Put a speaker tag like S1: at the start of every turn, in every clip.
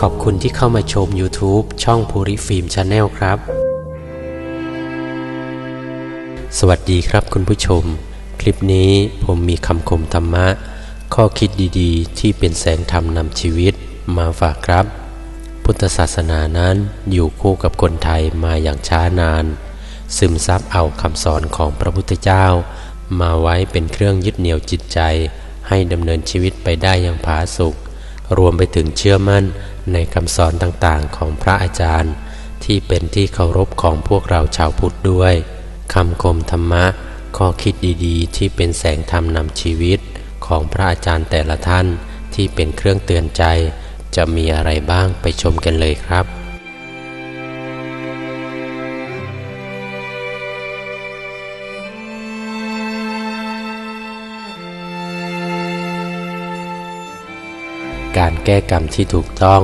S1: ขอบคุณที่เข้ามาชม YouTube ช่องภูริฟิล์มชาแนลครับ สวัสดีครับคุณผู้ชม คลิปนี้ผมมีคำคมธรรมะ ข้อคิดดีๆ ที่เป็นแสงธรรมนำชีวิตมาฝากครับ พุทธศาสนานั้นอยู่คู่กับคนไทยมาอย่างช้านาน ซึมซับเอาคำสอนของพระพุทธเจ้า มาไว้เป็นเครื่องยึดเหนี่ยวจิตใจ ให้ดำเนินชีวิตไปได้อย่างผาสุก รวมไปถึงเชื่อมั่นในคำสอนต่างๆ ของพระอาจารย์ ที่เป็นที่เคารพของพวกเราชาวพุทธด้วยคำคมธรรมะ ข้อคิดดีๆ ที่เป็นแสงธรรมนำชีวิต ของพระอาจารย์แต่ละท่านที่เป็นเครื่องเตือนใจ จะมีอะไรบ้างไปชมกันเลยครับ การแก้กรรมที่ถูกต้อง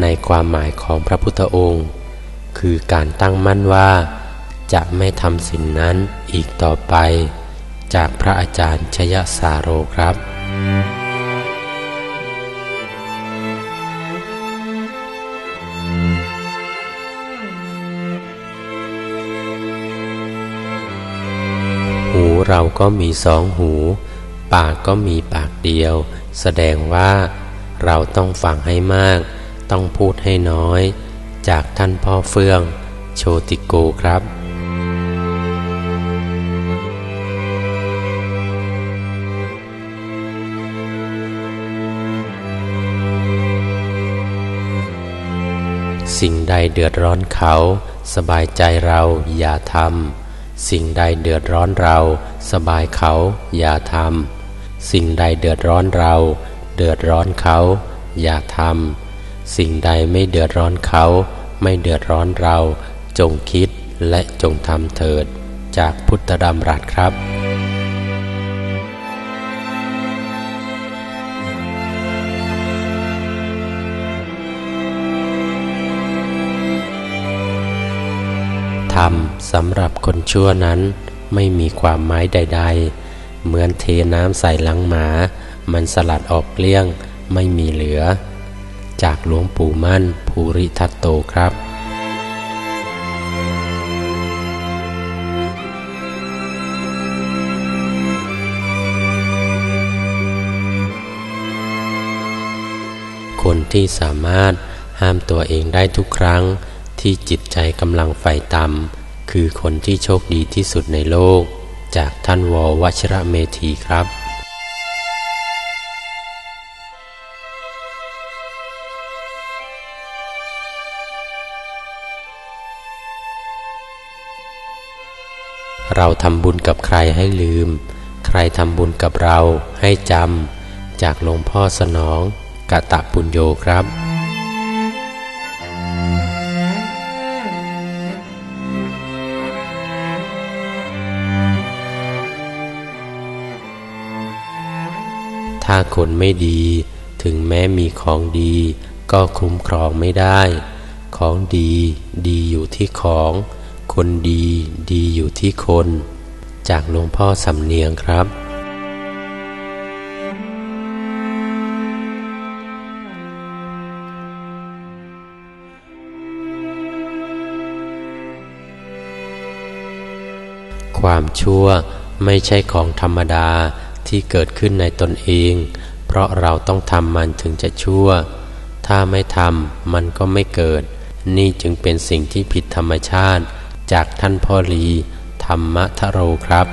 S1: ในความหมายของพระพุทธองค์ คือการตั้งมั่นว่า จะไม่ทำสิ่งนั้นอีกต่อไป จากพระอาจารย์ชยสาโรครับหูเราก็มีสองหู ปากก็มีปากเดียว แสดงว่า เราต้องฟังให้มาก ต้องพูดให้น้อย จากท่านพ่อเฟื่อง โชติโกครับสิ่งใดเดือดร้อนเขา สบายใจเราอย่าทำสิ่งใดเดือดร้อนเรา สบายเขาอย่าทำสิ่งใดเดือดร้อนเรา ดือดร้อนเขา อย่าทำสิ่งใดไม่เดือดร้อนเขา ไม่เดือดร้อนเรา จงคิดและจงทำเถิด จากพุทธดำรัสครับธรรมสำหรับคนชั่วนั้นไม่มีความหมายใด ๆ เหมือนเทน้ำใส่หลังหมา มันสลัดออกเกลี้ยงไม่มีเหลือ จากหลวงปู่มั่นภูริทัตโตครับคนที่สามารถห้ามตัวเองได้ทุกครั้งที่จิตใจกำลังไฟต่ำคือคนที่โชคดีที่สุดในโลก จากท่านววชระเมธีครับ เราทำบุญกับใครให้ลืม ใครทำบุญกับเราให้จำ จากหลวงพ่อสนองกะตะปุญโยครับถ้าคนไม่ดี ถึงแม้มีของดี ก็คุ้มครองไม่ได้ ของดีดีอยู่ที่ของ คนดีดีอยู่ที่คน จากหลวงพ่อสำเนียงครับความชั่วไม่ใช่ของธรรมดาที่เกิดขึ้นในตนเอง เพราะเราต้องทำมันถึงจะชั่ว ถ้าไม่ทำมันก็ไม่เกิด นี่จึงเป็นสิ่งที่ผิดธรรมชาติ จากท่านพ่อลี ธรรมทโรครับ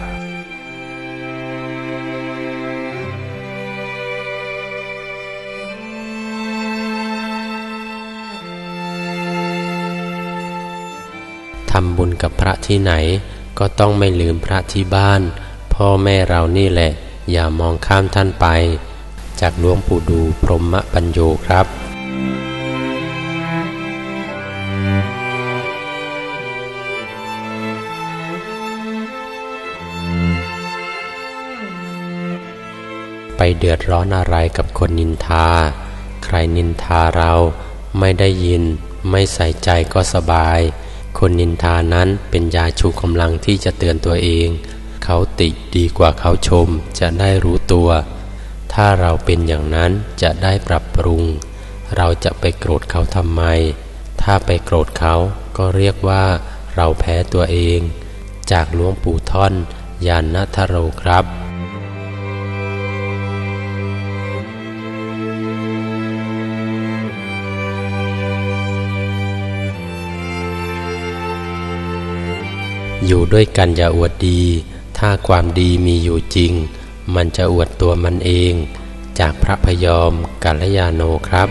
S1: ทำบุญกับพระที่ไหน ก็ต้องไม่ลืมพระที่บ้าน พ่อแม่เรานี่แหละ อย่ามองข้ามท่านไป จากหลวงปู่ดูพรหมปัญโยครับ เดือดร้อนอะไรกับคนนินทา ใครนินทาเราไม่ได้ยิน ไม่ใส่ใจก็สบาย คนนินทานั้นเป็นยาชูกำลังที่จะเตือนตัวเอง เขาติดีกว่าเขาชมจะได้รู้ตัว ถ้าเราเป็นอย่างนั้นจะได้ปรับปรุง เราจะไปโกรธเขาทำไม ถ้าไปโกรธเขาก็เรียกว่า เราแพ้ตัวเอง จากหลวงปู่ท่อนยานนัทโรครับ อยู่ด้วยกันอย่าอวดดี ถ้าความดีมีอยู่จริง มันจะอวดตัวมันเอง จากพระพยอมกัลยาโนครับ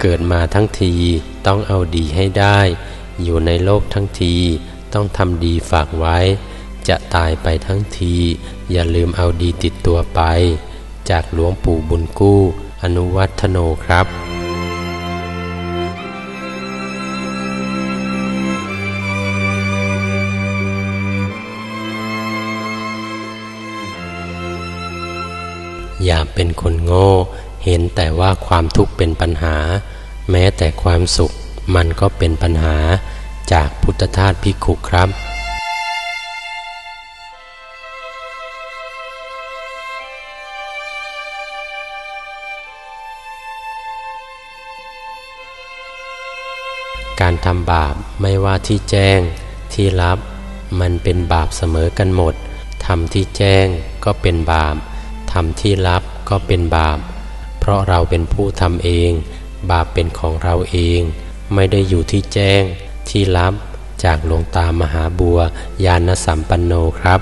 S1: เกิดมาทั้งทีต้องเอาดีให้ได้ อยู่ในโลกทั้งทีต้องทำดีฝากไว้ จะตายไปทั้งที อย่าลืมเอาดีติดตัวไป จากหลวงปู่บุญกู้ อนุวัฒโนครับอย่าเป็นคนโง่ เห็นแต่ว่าความทุกข์เป็นปัญหา แม้แต่ความสุขมันก็เป็นปัญหาจากพุทธทาสพิขุครับ ทำบาปไม่ว่าที่แจ้งที่รับ มันเป็นบาปเสมอกันหมดทำที่แจ้งก็เป็นบาปทำที่รับก็เป็นบาป เพราะเราเป็นผู้ทำเอง บาปเป็นของเราเอง ไม่ได้อยู่ที่แจ้งที่รับจากหลวงตามหาบัวยานสัมปันโนครับ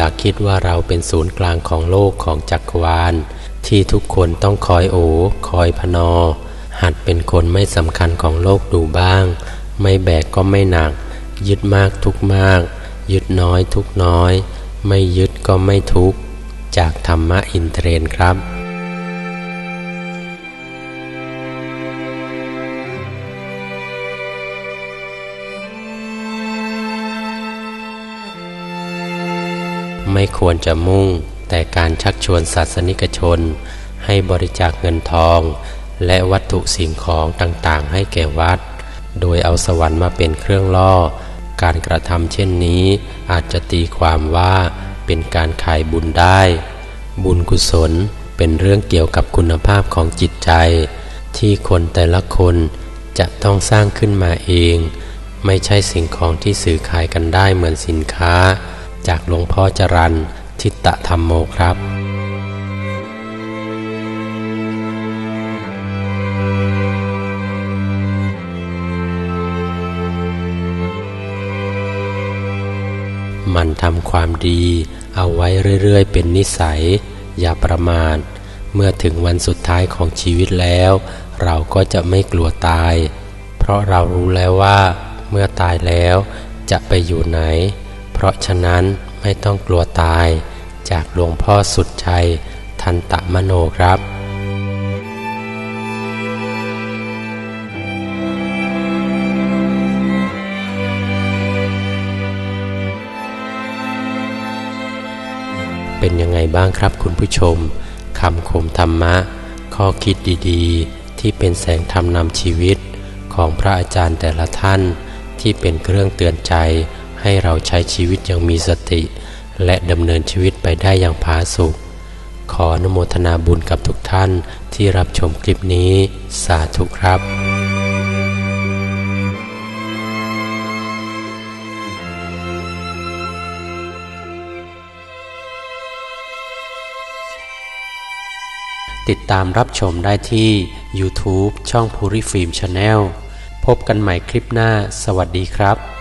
S1: อย่าคิดว่าเราเป็นศูนย์กลางของโลกของจักรวาล ที่ทุกคนต้องคอยโอคอยพนอ หัดเป็นคนไม่สำคัญของโลกดูบ้าง ไม่แบกก็ไม่หนัก ยึดมากทุกมาก ยึดน้อยทุกน้อย ไม่ยึดก็ไม่ทุกจากธรรมะอินเทรนครับ ไม่ควรจะมุ่ง แต่การชักชวนศาสนิกชน ให้บริจาคเงินทอง และวัตถุสิ่งของต่างๆ ให้แก่วัด โดยเอาสวรรค์มาเป็นเครื่องล่อ การกระทำเช่นนี้อาจจะตีความว่าเป็นการขายบุญได้ บุญกุศลเป็นเรื่องเกี่ยวกับคุณภาพของจิตใจ ที่คนแต่ละคนจะต้องสร้างขึ้นมาเอง ไม่ใช่สิ่งของที่สื่อขายกันได้เหมือนสินค้า จากหลวงพ่อจรันทิตตธรรมโมครับมันทำความดีเอาไว้เรื่อยๆ เป็นนิสัย อย่าประมาทเมื่อถึงวันสุดท้ายของชีวิตแล้ว เราก็จะไม่กลัวตาย เพราะเรารู้แล้วว่า เมื่อตายแล้วจะไปอยู่ไหน เพราะฉะนั้นไม่ต้องกลัวตายจากหลวงพ่อสุดชัยทันตะมโนครับเป็นยังไงบ้างครับคุณผู้ชมคำคมธรรมะ ข้อคิดดีๆ ที่เป็นแสงธรรมนำชีวิตของพระอาจารย์แต่ละท่าน ที่เป็นเครื่องเตือนใจ ให้เราใช้ชีวิตอย่างมีสติ และดำเนินชีวิตไปได้อย่างผาสุกขออนุโมทนาบุญกับทุกท่านที่รับชมคลิปนี้ สาธุครับติดตามรับชมได้ที่ YouTube ช่อง Puri Film Channel พบกันใหม่คลิปหน้า สวัสดีครับ